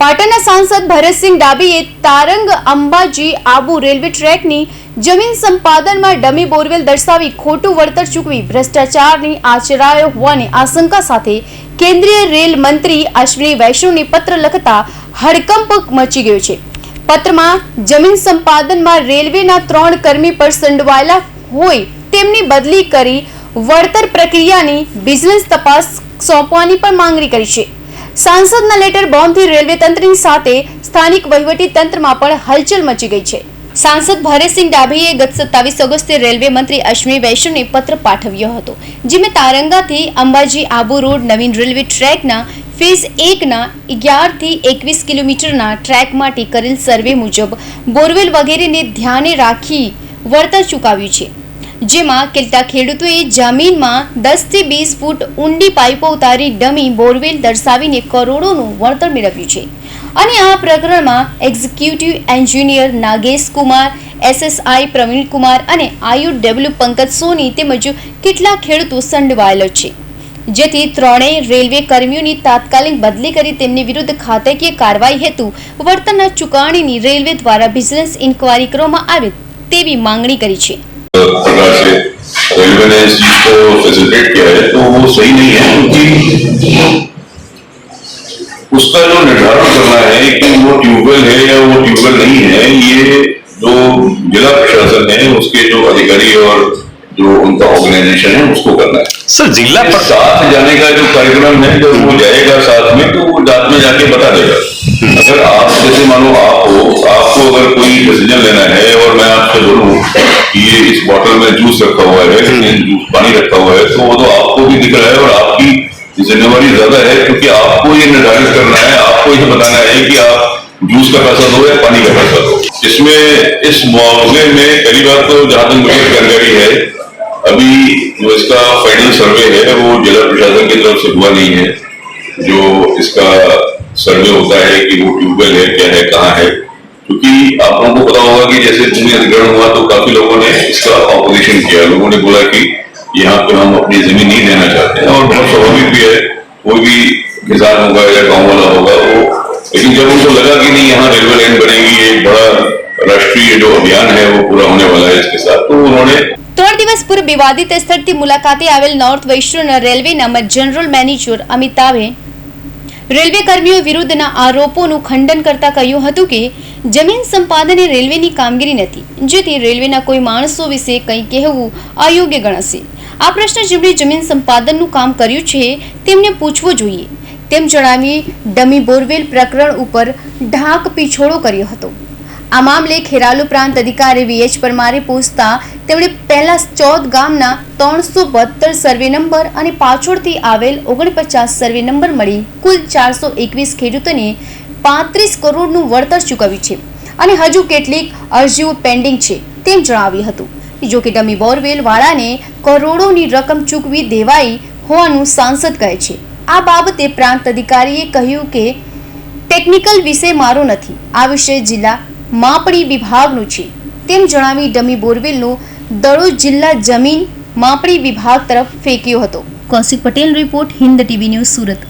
પાટણના સાંસદ ભરતસિંહ ડાબીએ તારંગ અંબાજી આબુ રેલવે ટ્રેકની જમીન સંપાદનમાં ડમી બોરવેલ દર્શાવી ખોટું વળતર ચૂકવી ભ્રષ્ટાચારની આચરાયો હોવાની આશંકા સાથે કેન્દ્રીય રેલ મંત્રી અશ્વિની વૈષ્ણવને પત્ર લખતા હડકંપ મચી ગયો છે. પત્રમાં, જમીન સંપાદનમાં રેલવેના ત્રણ કર્મી પર સંડવાયેલા હોય તેમની બદલી કરી વળતર પ્રક્રિયાની બિઝનેસ તપાસ સોંપવાની પણ માંગણી કરી છે. સાંસદના લેટર બોમ્બથી રેલવે તંત્રની સાથે સ્થાનિક વહીવટી તંત્રમાં પણ હલચલ મચી ગઈ છે. સાંસદ ભરેશસિંહ ડાભીએ ગત સત્તાવીસ ઓગસ્ટે રેલવે મંત્રી અશ્વિની વૈષ્ણવને પત્ર પાઠવ્યો હતો, જેમાં તારંગાથી અંબાજી આબુ રોડ નવીન રેલવે ટ્રેકના ફેઝ એકના અગિયારથી એકવીસ કિલોમીટરના ટ્રેક માટે કરેલ સર્વે મુજબ બોરવેલ વગેરેને ધ્યાને રાખી વળતર ચૂકવ્યું છે. જેમાં કેટલા ખેડૂતોએ જમીનમાં દસથી વીસ ફૂટ ઊંડી પાઇપો ઉતારી ડમી બોરવેલ દર્શાવીને કરોડોનું વળતર મેળવ્યું છે. અને આ પ્રકરણમાં executive engineer Nagesh Kumar, SSI Praveen Kumar અને આયુ ડબલ્યુ પંકજ સોની તેમજ કેટલા ખેડૂતો સંડવાયેલો છે. જેથી ત્રણેય રેલવે કર્મીઓની તાત્કાલિક બદલી કરી તેમની વિરુદ્ધ ખાતાકીય કાર્યવાહી હેતુ વળતરના ચૂકવણીની રેલવે દ્વારા બિઝનેસ ઇન્કવાયરી કરવામાં આવે તેવી માંગણી કરી છે. रेलवे ने इस चीज़ को फैसिलिटेट किया है तो वो सही नहीं है क्योंकि उसका जो निर्धारण करना है कि वो ट्यूबवेल है या वो ट्यूबवेल नहीं है ये जो जिला प्रशासन है उसके जो अधिकारी और जो उनका ऑर्गेनाइजेशन है उसको करना है। सर जिला पर साथ जाने का जो कार्यक्रम है जब वो जाएगा साथ में तो वो जात में जाके बता देगा। अगर आप जैसे मानो आप हो आपको अगर कोई डिसीज़न लेना है और मैं आपसे बोलूँ कि ये इस बॉटल में जूस रखा हुआ है जूस पानी रखा हुआ है तो वो तो आपको भी दिख रहा है और आपकी जिम्मेवारी ज़्यादा है क्योंकि आपको ये निर्धारित करना है आपको ये बताना है कि आप जूस का पैसा दो या पानी का पैसा दो। इसमें इस मुआवजे में पहली बात तो जहाँ तक मुझे जानकारी है अभी जो इसका फाइनल सर्वे है वो जिला प्रशासन की तरफ़ से हुआ नहीं है जो इसका सर्वे होता है कि वो ट्यूबवेल है क्या है कहाँ है क्योंकि आप लोगों को पता होगा कि जैसे भूमि अधिग्रहण हुआ तो काफी लोगों ने इसका ऑपोजिशन किया लोगों ने बोला कि यहाँ पे हम अपनी जमीन नहीं देना चाहते हैं और बहुत स्वाभाविक भी है कोई भी किसान होगा या गांव वाला होगा वो लेकिन जब उनको लगा कि नहीं यहाँ रेलवे लाइन बनेगी एक बड़ा राष्ट्रीय जो अभियान है वो पूरा होने वाला है इसके साथ तो उन्होंने ત્રણ દિવસ પૂર્વ વિવાદિત સ્થળથી મુલાકાતે આવેલ નોર્થ વૈષ્ણવના રેલવેના જનરલ મેનેજર અમિતાભે રેલવે કર્મીઓ વિરુદ્ધના આરોપોનું ખંડન કરતા કહ્યું હતું કે, જમીન સંપાદન એ રેલવેની કામગીરી નથી, જેથી રેલવેના કોઈ માણસો વિશે કંઈ કહેવું અયોગ્ય ગણાશે. આ પ્રશ્ન જેમણે જમીન સંપાદનનું કામ કર્યું છે, તેમને પૂછવો જોઈએ. તેમ જણાવી ડમી બોરવેલ પ્રકરણ ઉપર ઢાક પીછોડો કર્યો હતો. આ મામલે ખેરાલુ પ્રાંત અધિકારી વીએચ પરમારે પૂછતા તેમણે પહેલા ચૌદ ગામના ત્રણસો બહત્તર સર્વે નંબર અને પાછળથી આવેલ ઓગણપચાસ સર્વે નંબર મળી કુલ ચારસો એકવીસ ખેડૂતોને પાંત્રીસ કરોડનું વળતર ચૂકવ્યું છે. અને હજુ કેટલીક અરજીઓ પેન્ડિંગ છે તેમ જણાવ્યું હતું. જો કે ડમી બોરવેલ વાળાને કરોડોની રકમ ચૂકવી દેવાઈ હોવાનું સાંસદ કહે છે. આ બાબતે પ્રાંત અધિકારીએ કહ્યું કે ટેકનિકલ વિષય મારો નથી. આ વિષય જિલ્લા માપણી વિભાગનું છે. તેમ જણાવી ડમી બોરવેલનો દડો જિલ્લા જમીન, માપણી વિભાગ તરફ ફેંક્યો હતો. Kaushik Patel report Hind TV news Surat.